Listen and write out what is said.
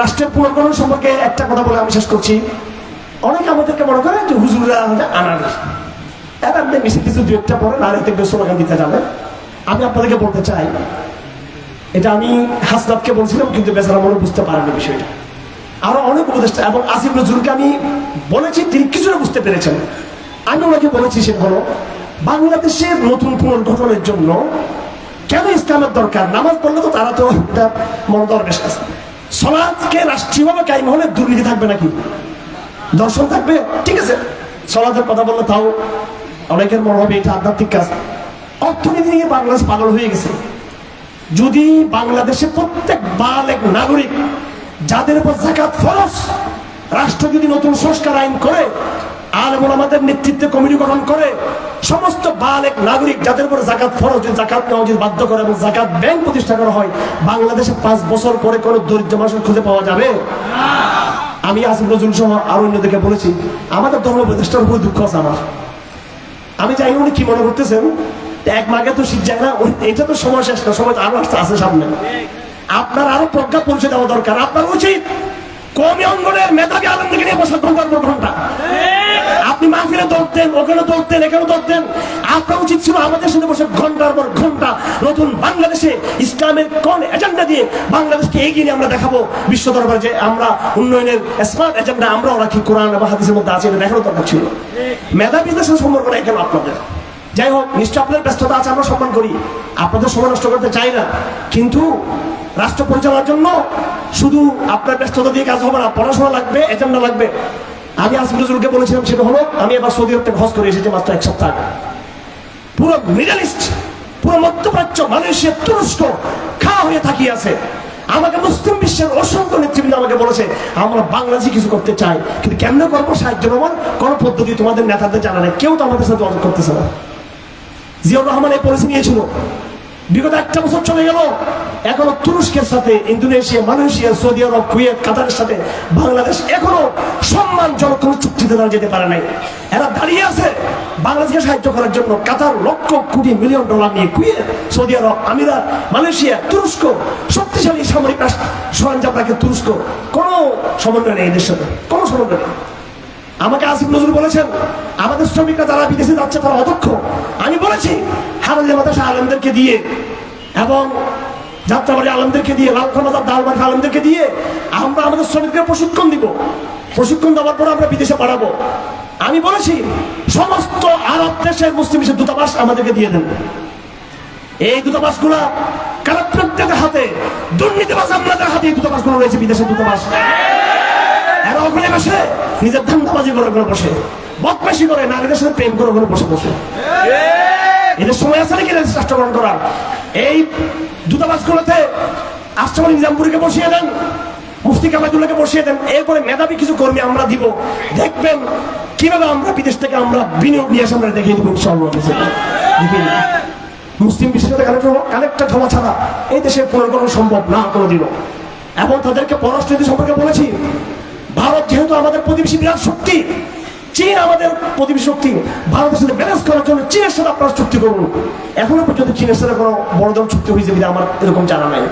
রাষ্ট্রের পুনর্গঠন সম্পর্কে একটা কথা বলে আমি শেষ করছি। অনেকে আমাদেরকে মনে করে যে হুজুরা আনারি মিছিল কিছু দু একটা পরে নারী থেকে স্লোগান দিতে যাবে আমি আপনাদেরকে বলতে চাই, এটা আমি হাসনাতকে বলছিলাম, কিন্তু বেচারা মনে বুঝতে পারেনি বিষয়টা। আরও অনেক উপদেষ্টা এবং আসিফ নজরুলকে আমি বলেছি, তিনি কিছুটা বুঝতে পেরেছেন। আমি ওনাকে বলেছি, সে হলো বাংলাদেশের নতুন পুনর্গঠনের জন্য কেন ইসলামের দরকার? নামাজ পড়লে তো তারা তো একটা মনে দরবেশ আছে। সমাজকে রাষ্ট্রীয়ভাবে কায়েম হলে দুর্নীতি থাকবে নাকি? দর্শন থাকবে? ঠিক আছে। সমাজের কথা বললে তাও অনেকের মনে হবে এটা আধ্যাত্মিক কাজ। অর্থনীতি নিয়ে বাংলাদেশ পাগল হয়ে গেছে। যদি বাংলাদেশে প্রত্যেক বালেক নাগরিক যাদের উপর জাকাত ফরস রাষ্ট্র যদি নতুন সংস্কার আইন করে আর আমাদের নেতৃত্বে কমিটি গঠন করে সমস্ত বালেক নাগরিক যাদের উপর জাকাত ফরজ জাকাত নেওয়া যদি বাধ্য করে এবং জাকাত ব্যাংক প্রতিষ্ঠা করা হয়, বাংলাদেশে পাঁচ বছর পরে কোনো দরিদ্র মানুষের খুঁজে পাওয়া যাবে? আমি আসিফ নজরুল সহ আরও অন্যদেরকে বলেছি, আমাদের ধর্ম প্রতিষ্ঠার উপর দুঃখ আছে আমার। আমি জানি উনি কি মনে করতেছেন এক মাগে তো শীত যায় না এটা তো সময় শেষ না, সময় আরও আসতে আছে সামনে। আপনার আরও প্রজ্ঞা পৌঁছে দেওয়া দরকার, আপনার উচিত কমি অঙ্গনের মেধাবী আলমদিকে নিয়ে বসে পর ঘণ্টা। মাহফিলে দৌড়তেন ওখানে দৌড়তেন এখানে দৌড়তেন আপনার উচিত ছিল আমাদের সাথে বসে ঘণ্টার পর ঘণ্টা নতুন বাংলাদেশে ইসলামের কোন এজেন্ডা দিয়ে বাংলাদেশকে এগিয়ে আমরা দেখাবো। বিশ্ব দরবারে যে আমরা উন্নয়নের স্মার্ট এজেন্ডা আমরাও রাখি কোরআন এবং হাদিসের মধ্যে আছে, এটা দেখানো দরকার ছিল। মেধাবীদের সাথে সম্পর্ক নাই কেন আপনাদের? যাই হোক, নিশ্চয় আপনাদের ব্যস্ততা আছে, আমরা সম্মান করি। আপনাদের সময় নষ্ট করতে চাই না। কিন্তু রাষ্ট্র পরিচালনার জন্য শুধু আপনার ব্যস্ততা দিয়ে কাজ হবে না, পড়াশোনা লাগবে এজেন্ডা লাগবে। আমি আসিফ নজরুলকে বলেছিলাম, সেটা হলো, আমি এবার সৌদি আরব থেকে হজ করে এসেছি মাত্র এক সপ্তাহ আগে। পুরো মিডল ইস্ট, পুরো মধ্যপ্রাচ্য, মালয়েশিয়া তুরস্ক খাওয়া হয়ে তাকিয়ে আছে। আমাকে মুসলিম বিশ্বের অসংখ্য নেতৃবৃন্দ আমাকে বলেছে, আমরা বাংলাদেশে কিছু করতে চাই, কিন্তু কেমনে করব? সাহায্য নেওয়ার কোন পদ্ধতি তোমাদের নেতাদের জানা নেই, কেউ তো আমাদের সাথে যোগাযোগ করতেছে না। জিয়াউর রহমান এই পলিসি নিয়েছিল। বিগত একটা বছর চলে গেল এখনও তুরস্কের সাথে, ইন্দোনেশিয়া, মালয়েশিয়া, সৌদি আরব, কুয়েত, কাতারের সাথে, বাংলাদেশ এখনও সম্মানজনক কোনো চুক্তিতে তারা যেতে পারে নাই। এরা দাঁড়িয়ে আছে বাংলাদেশকে সাহায্য করার জন্য। Qatar lakh crore million dollar নিয়ে কুয়েত, সৌদি আরব, আমিরাত, মালয়েশিয়া, তুরস্ক, শক্তিশালী সামরিক সরঞ্জাম রাখে তুরস্ক। কোনো সমন্বয় নেই এদের সাথে কোনো সমন্বয় নেই। আমাকে আসিফ নজরুল বলেছেন, আমাদের শ্রমিকরা যারা বিদেশে যাচ্ছে তারা অদক্ষ। আমি বলেছি হারালি মাদাসা আলমদেরকে দিয়ে এবং যাত্রাবাড়ি আলমদেরকে দিয়ে লালখামাদার দালবাড়ি আলমদেরকে দিয়ে আমরা আমাদের শ্রমিকদের প্রশিক্ষণ দিব। প্রশিক্ষণ দেওয়ার পর আমরা বিদেশে পাঠাবো। আমি বলেছি, সমস্ত আরব দেশের মুসলিম দূতাবাস আমাদেরকে দিয়ে দেন। এই হাতে আমলাদের হাতে এই রয়েছে বিদেশের দূতাবাস। এরা ওখানে বসে, নিজের ধান্দাবাজি করে ওখানে বসে। বদমাসি করে, নারীদের সাথে প্রেম করে ওখানে বসে বসে। এদের সময় আছে নাকি রাষ্ট্রগ্রহণ করার? এই দূতাবাসগুলোতে আশ্রম নিজামপুরীকে বসিয়ে দেন, মুফতি কামাদুল্লাহকে বসিয়ে দেন। এরপরে মেধাবী কিছু কর্মী আমরা দিব। দেখবেন কীভাবে আমরা বিদেশ থেকে আমরা বিনিয়োগ নিয়ে এসে আমরা দেখিয়ে দিব ইনশাআল্লাহ। মুসলিম বিশ্বের সাথে কানেক্টেড হওয়া ছাড়া এই দেশের পুনর্গঠন সম্ভব না কোনোদিনও এবং তাদেরকে পররাষ্ট্রনীতি সম্পর্কে বলেছি, ভারত যেহেতু আমাদের প্রতিবেশী বিরাট শক্তি চীন আমাদের প্রতিবেশী শক্তি। ভারতের সাথে ব্যালেন্স করার জন্য চীনের সাথে আপনারা চুক্তি করুন। এখনও পর্যন্ত চীনের সাথে কোনো বড় ধরনের চুক্তি হয়েছে আমার এরকম জানা নাই।